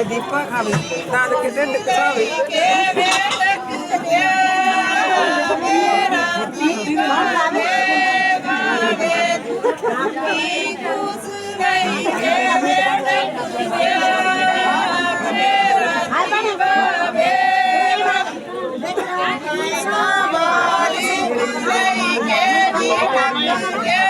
ਖਾਵੇ ਦੀਪਾ ਖਾਵੇ ਤਾਂ ਕਿ ਢਿੱਡ ਕਸਾਵੇ Yeah.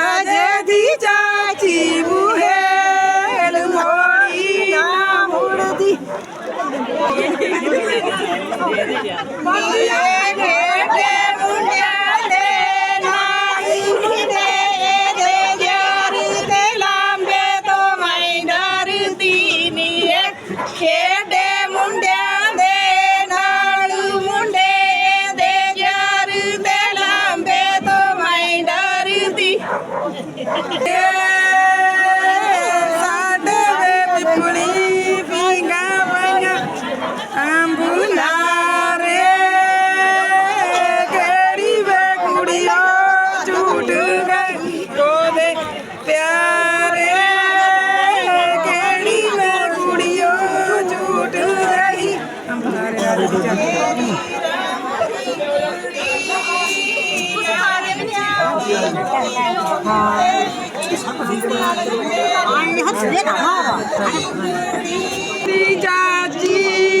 ਬੰਦੇ ਮੁੰਡਿਆਂ 你让我了？不